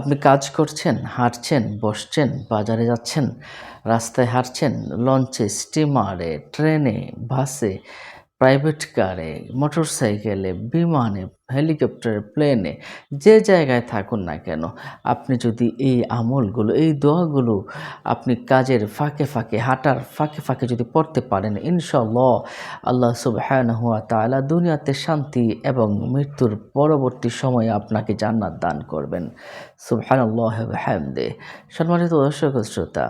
আপনি কাজ করছেন হাঁটছেন বসছেন বাজারে যাচ্ছেন রাস্তায় হাঁটছেন লঞ্চে স্টিমারে ট্রেনে বাসে প্রাইভেট কারে মোটর সাইকেলে বিমানে, হেলিকপ্টারে, প্লেনে, যে জায়গায় থাকুন না কেন, আপনি যদি এই আমলগুলো, এই দোয়াগুলো আপনি কাজের ফাঁকে ফাঁকে, হাঁটার ফাঁকে ফাঁকে যদি পড়তে পারেন ইনশাল্লাহ আল্লাহ সুবহানাহু ওয়া তাআলা দুনিয়াতে শান্তি এবং মৃত্যুর পরবর্তী সময়ে আপনাকে জান্নাত দান করবেন। সুবহানাল্লাহ ওয়া হামদে সম্মানিত দর্শক শ্রোতা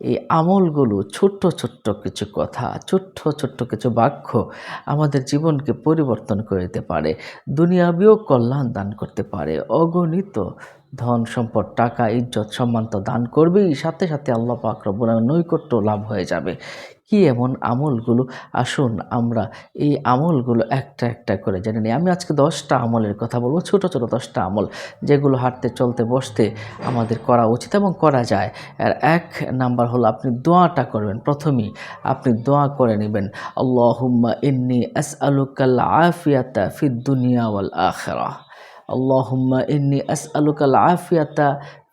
এই আমলগুলো, ছোট্ট ছোট্ট কিছু কথা, ছোট্ট ছোট্ট কিছু বাক্য আমাদের জীবনকে পরিবর্তন করে দিতে পারে, দুনিয়াবিও কল্যাণ দান করতে পারে। অগণিত ধন সম্পদ, টাকা, ইজ্জত, সম্মান তো দান করবেই, সাথে সাথে আল্লাহ পাক রব্বুল নৈকট্য লাভ হয়ে যাবে। কি এমন আমলগুলো? আসুন আমরা এই আমলগুলো একটা একটা করে জেনে নিই। আমি আজকে দশটা আমলের কথা বলব, ছোট ছোট দশটা আমল যেগুলো হাঁটতে, চলতে, বসতে আমাদের করা উচিত এবং করা যায়। আর এক নাম্বার হলো আপনি দোয়াটা করবেন, প্রথমেই আপনি দোয়া করে নেবেন, আল্লাহুম্মা ইন্নি আস আলুকাল আফিয়াতা ফিদ দুনিয়া ওয়াল ইন্নি আস আলুকাল আফিয়াতা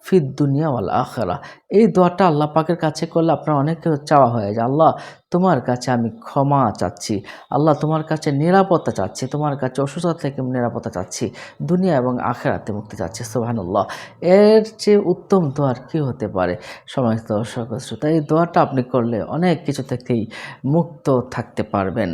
ফিদ দুনিয়া ওয়াল আখরা। এই দোয়াটা আল্লাহ পাকের কাছে করলে আপনার অনেক চাওয়া হয়ে যায়। আল্লাহ, তোমার কাছে আমি ক্ষমা চাচ্ছি। আল্লাহ, তোমার কাছে নিরাপত্তা চাচ্ছি। তোমার কাছে অসুস্থতা থেকে নিরাপত্তা চাচ্ছি। দুনিয়া এবং আখেরাতে মুক্তি চাচ্ছি। সোহানুল্লাহ এর চেয়ে উত্তম দোয়ার কী হতে পারে? সমস্ত দর্শক, শ্রোতা, এই দোয়াটা আপনি করলে অনেক কিছু থেকেই মুক্ত থাকতে পারবেন।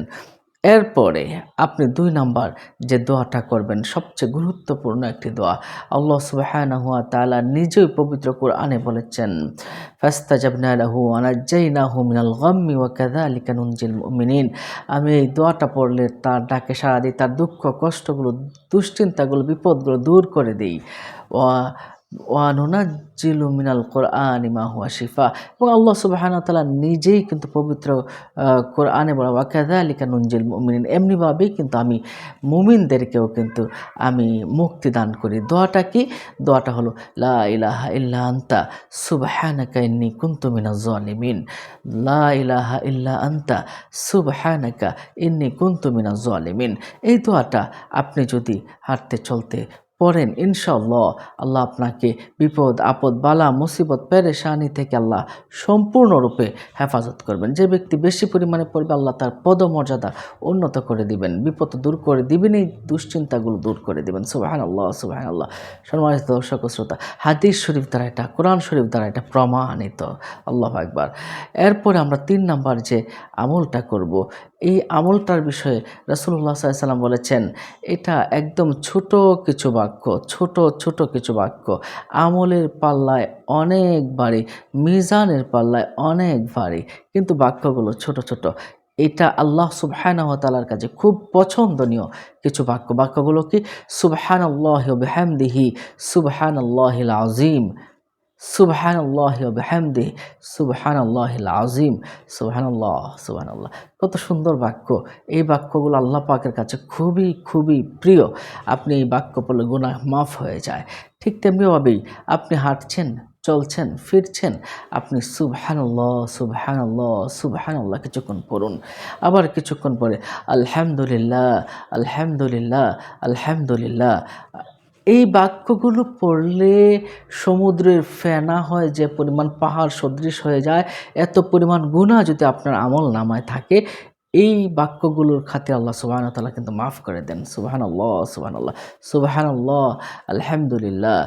এরপরে আপনি দুই নাম্বার যে দোয়াটা করবেন, সবচেয়ে গুরুত্বপূর্ণ একটি দোয়া। আল্লাহ সুবাহানাহু ওয়া তাআলা নিজেই পবিত্র কোরআনে বলেছেন, ফাস্তাজাবনা লাহু ওয়া নাজ্জাইনাহু মিনাল গাম্মি ওয়া কাযালিকা নুনজিল মুমিনিন। আমি এই দোয়াটা পড়লে তার ডাকে সাড়া দিই, তার দুঃখ, কষ্টগুলো, দুশ্চিন্তাগুলো, বিপদগুলো দূর করে দিই। ওয়া ওয়ানুনাজ্জিলু মিনাল কোরআন মা হুয়া শিফা। এবং আল্লাহ সুবহানাহু ওয়া নিজেই কিন্তু পবিত্র কোরআনে বলা ওয়া কাযালিকা নুনজিল মুমিনিন। এমনিভাবেই কিন্তু আমি মুমিনদেরকেও কিন্তু আমি মুক্তি দান করি। দোয়াটা কি? দোয়াটা হলো, লা ইলাহা ইল্লা আনতা, সুবহানাকা ইন্নী কুনতু মিনাজ জালিমিন লা ইলাহা ইল্লা আনতা, সুবহানাকা ইন্নী কুনতু মিনাজ জালিমিন এই দোয়াটা আপনি যদি হাঁটতে চলতে পড়েন ইনশাল্লাহ আল্লাহ আপনাকে বিপদ, আপদ, বালা, মুসিবত, পেরেশানি থেকে আল্লাহ সম্পূর্ণরূপে হেফাজত করবেন। যে ব্যক্তি বেশি পরিমাণে পড়বে, আল্লাহ তার পদমর্যাদা উন্নত করে দিবেন। বিপদ দূর করে দিবেন, এই দুশ্চিন্তাগুলো দূর করে দিবেন। সুবাহান আল্লাহ সুবাহান আল্লাহ সম্মানিত দর্শক শ্রোতা, হাদিস শরীফ দ্বারা এটা, কোরআন শরীফ দ্বারা এটা প্রমাণিত। আল্লাহ একবার এরপরে আমরা তিন নাম্বার যে আমলটা করব, এই আমলটার বিষয়ে রসুল্লাহ সাল্লাম বলেছেন, এটা একদম ছোট কিছু বাক্য, ছোট ছোট কিছু বাক্য। আমলের পাল্লায় অনেক ভারী, মিজানের পাল্লায় অনেক ভারী। কিন্তু বাক্যগুলো ছোট ছোট। এটা আল্লাহ সুবহানাহু ওয়া তাআলার কাছে খুব পছন্দনীয় কিছু বাক্য। বাক্যগুলো কি? সুবহান আল্লাহ বেহামদিহি সুবহান আল্লাহিল বিহামদিহি সুবহানাল্লাহিল আযীম সুবহানাল্লাহি ওয়া বিহামদিহি সুবহানাল্লাহিল আযীম সুবহানাল্লাহ সুবহানাল্লাহ। কত সুন্দর বাক্য। এই বাক্যগুলো আল্লাহ পাকের কাছে খুবই খুবই প্রিয়। আপনি এই বাক্য পড়লে গুনাহ মাফ হয়ে যায়। ঠিক তেমনিভাবেই আপনি হাঁটছেন, চলছেন, ফিরছেন, আপনি সুবহানাল্লাহ সুবহানাল্লাহ সুবহানাল্লাহ কিছুক্ষণ পড়ুন। আবার কিছুক্ষণ পরে, আলহামদুলিল্লাহ আলহামদুলিল্লাহ আলহামদুলিল্লাহ এই বাক্যগুলো পড়লে সমুদ্রের ফেনা হয়, যে পরিমাণ পাহাড় সদৃশ হয়ে যায়, এত পরিমাণ গুণা যদি আপনার আমল নামায় থাকে, এই বাক্যগুলোর খাতে আল্লাহ সুবাহান তালা কিন্তু মাফ করে দেন। সুবাহান আল্লাহ সুবাহান আল্লাহ সুবাহান আল্লাহ আলহামদুলিল্লাহ।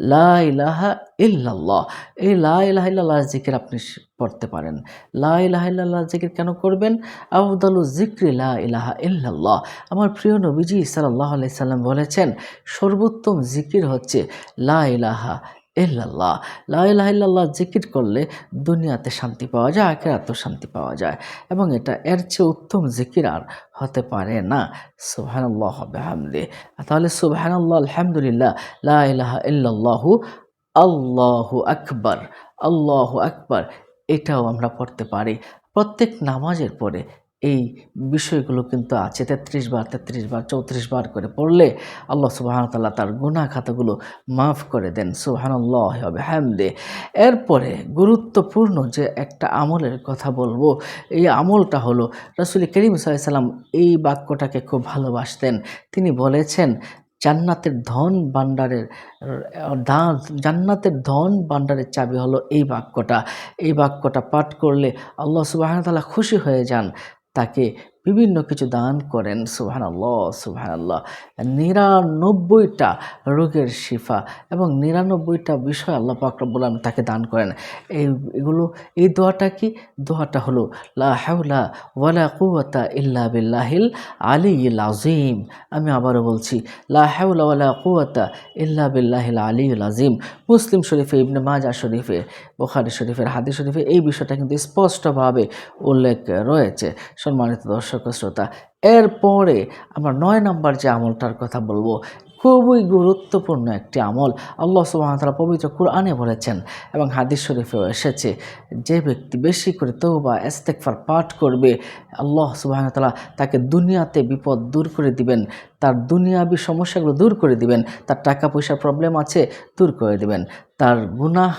লা ইলাহা ইল্লাল্লাহ। এই লা ইল্লাহ জিকির আপনি পড়তে পারেন। লা ইলাহা ইল্লাল্লাহ জিকির কেন করবেন? আবদালু জিক্রি লা ইলাহা ইল্লাল্লাহ। আমার প্রিয় নবীজি সাল্লাহ আলাইসাল্লাম বলেছেন, সর্বোত্তম জিকির হচ্ছে লা ইলাহা ইল্লাল্লাহ, লা ইলাহা ইল্লাল্লাহ জিকির করলে দুনিয়াতে শান্তি পাওয়া যায়, আখেরাতেও শান্তি পাওয়া যায়। এবং এটা এর চেয়ে উত্তম জিকির আর হতে পারে না। সুবহানাল্লাহ বিহামদি তাহলে সুবহানাল্লাহ, আলহামদুলিল্লাহ, লা ইলাহা ইল্লাল্লাহু আল্লাহু আকবার আল্লাহু আকবার, এটাও আমরা পড়তে পারি। প্রত্যেক নামাজের পরে এই বিষয়গুলো কিন্তু আছে। তেত্রিশ বার তেত্রিশ বার, চৌত্রিশ বার করে পড়লে আল্লাহ সুবাহন তাল্লাহ তার গুণা খাতাগুলো মাফ করে দেন। সুবাহান্লাহ হবে হ্যামদে এরপরে গুরুত্বপূর্ণ যে একটা আমলের কথা বলব, এই আমলটা হলো রসুল করিম সাল্লাম এই বাক্যটাকে খুব ভালোবাসতেন। তিনি বলেছেন, জান্নাতের ধন ভাণ্ডারের জান্নাতের ধন ভাণ্ডারের চাবি হলো এই বাক্যটা। এই বাক্যটা পাঠ করলে আল্লাহ সুবাহ তাআলা খুশি হয়ে যান। তাকে বিভিন্ন কিছু দান করেন সুবহান আল্লাহ সুবহান আল্লাহ নিরানব্বইটা রোগের শিফা এবং নিরানব্বইটা বিষয় আল্লাহ পাক রব্বুল আলামিন তাকে দান করেন। এই এগুলো, এই দোয়াটা কি? দোয়াটা হলো, লা হাওলা ওয়ালা কুওয়াতা ইল্লা বিল্লাহিল আলিয়িল আযীম। আমি আবারও বলছি, লা হাওলা ওয়ালা কুওয়াতা ইল্লা বিল্লাহিল আলিয়িল আযীম। মুসলিম শরীফে, ইবনে মাজা শরীফে, বুখারী শরীফের হাদি শরীফে এই বিষয়টা কিন্তু স্পষ্টভাবে উল্লেখ রয়েছে। সম্মানিত দর্শক শ্রোতা, এরপরে আমরা নয় নম্বর যে আমলটার কথা বলব, খুবই গুরুত্বপূর্ণ একটি আমল। আল্লাহ সুবাহতালা পবিত্র কুরআনে বলেছেন এবং হাদিস শরীফেও এসেছে, যে ব্যক্তি বেশি করে তৌবা এস্তেকফার পাঠ করবে, আল্লাহ সুবাহতালা তাকে দুনিয়াতে বিপদ দূর করে দিবেন, তার দুনিয়াবি সমস্যাগুলো দূর করে দিবেন, তার টাকা পয়সার প্রবলেম আছে, দূর করে দিবেন, তার গুনাহ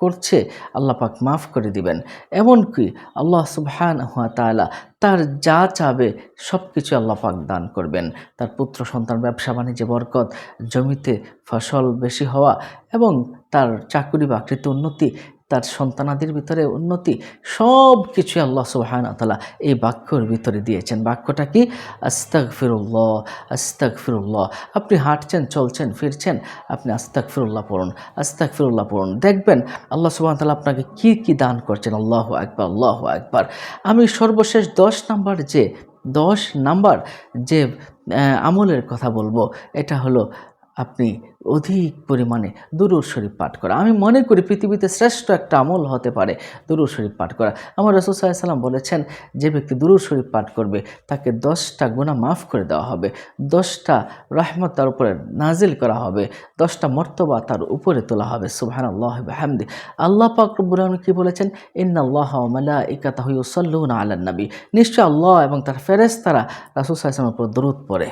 করছে, আল্লাহ পাক মাফ করে দিবেন। এমনকি আল্লাহ সুবহান হুয়া তালা তার যা চাবে সব কিছু আল্লাহ পাক দান করবেন। তার পুত্র, সন্তান, ব্যবসা, বাণিজ্যে, বরকত, জমিতে ফসল বেশি হওয়া এবং তার চাকুরি বাকরিতে উন্নতি তার সন্তানাদির ভিতরে উন্নতি সব কিছুই আল্লাহ সুবহান তালা এই বাক্যর ভিতরে দিয়েছেন। বাক্যটা কি? আস্তাক ফিরুল্লাহ আস্তাক ফিরুল্লাহ আপনি হাঁটছেন, চলছেন, ফিরছেন, আপনি আস্তাক ফিরুল্লাহ পড়ুন আস্তাক ফিরুল্লাহ পড়ুন। দেখবেন আল্লাহ সুবহান তালা আপনাকে কি কি দান করছেন? আল্লাহ একবার আল্লাহ একবার আমি সর্বশেষ দশ নাম্বার যে, দশ নাম্বার যে আমলের কথা বলব, এটা হলো আপনি অধিক পরিমাণে দুরুর শরীফ পাঠ করা। আমি মনে করি পৃথিবীতে শ্রেষ্ঠ একটা আমল হতে পারে দুরুর শরীফ পাঠ করা। আমার রসুল সাল্লাম বলেছেন, যে ব্যক্তি দুরুর শরীফ পাঠ করবে, তাকে দশটা গুণা মাফ করে দেওয়া হবে, দশটা রহমত তার উপরে নাজিল করা হবে, দশটা মর্তবা তার উপরে তোলা হবে। সুবহান আল্লাহ হামদি আল্লাহ পাক রব্বুল আলামিন কি বলেছেন? ইন্না আল্লাহ মালা ইকাতাহু ইউসাল্লুনা আলান নবী নিশ্চয় আল্লাহ এবং তার ফেরেশতারা রাসূল আলাইহি উপর দরুদ পড়ে।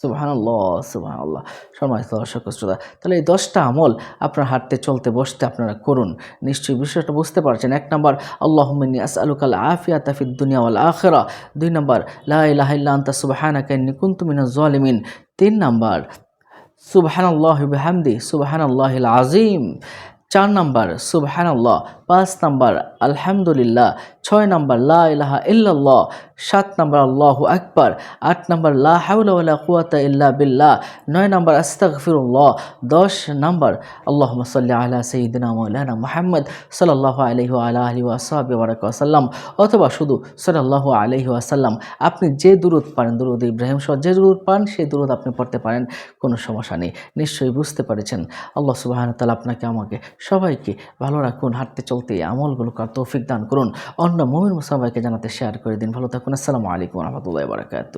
সুবহান আল্লাহ সুবহান আল্লাহ সম্মানিত দর্শক শ্রোতা, তাহলে এই দশটা আমল আপনার হাঁটতে, চলতে, বসতে আপনারা করুন। নিশ্চয়ই বিষয়টা বুঝতে পারছেন। এক নম্বর আল্লাহ মিনী আসআলুকাল আফিয়া তাফিদ দুনিয়া ওয়াল আখিরা। দুই নম্বর, লা ইলাহা ইল্লা আনতা সুবহানাকা ইন্নী কুনতু মিনাজ জালিমিন তিন নম্বর, সুবহানাল্লাহি বিহামদি, সুবহানাল্লাহিল আযীম। চার নম্বর, সুবহানাল্লাহ পাঁচ নম্বর, আলহামদুলিল্লাহ। ছয় নম্বর, লা ইলাহা ইল্লাল্লাহ। সাত নম্বর, আল্লাহু আকবার। আট নম্বর, লা হাওলা ওয়ালা কুওয়াতা ইল্লা বিল্লাহ। নয় নম্বর, আস্তাগফিরুল্লাহ। দশ নম্বর, আল্লাহুম্মা সাল্লি আলা সাইয়্যিদিনা মাওলানা মুহাম্মদ আলা আলিহি ওয়াসাহবিহি ওয়া বারাকা ওয়াসাল্লাম অথবা শুধু সাল্লাল্লাহু আলাইহি ওয়াসাল্লাম আপনি যে দুরুদ পারেন, দুরুদ ইব্রাহিম সহ যে দুরুদ পান, সেই দুরুদ আপনি পড়তে পারেন, কোনো সমস্যা নেই। নিশ্চয়ই বুঝতে পেরেছেন। আল্লাহ সুবহানাহু ওয়া তাআলা আপনাকে, আমাকে সবাইকে ভালো রাখুন, হাঁটতে চলতে আমলগুলো কার তৌফিক দান করুন। অন্য মমিন মুসাবাইকে জানাতে শেয়ার করে দিন। ভালো থাকুন। আসসালামু আলাইকুম রহমতুল্লাহ বারাকাতু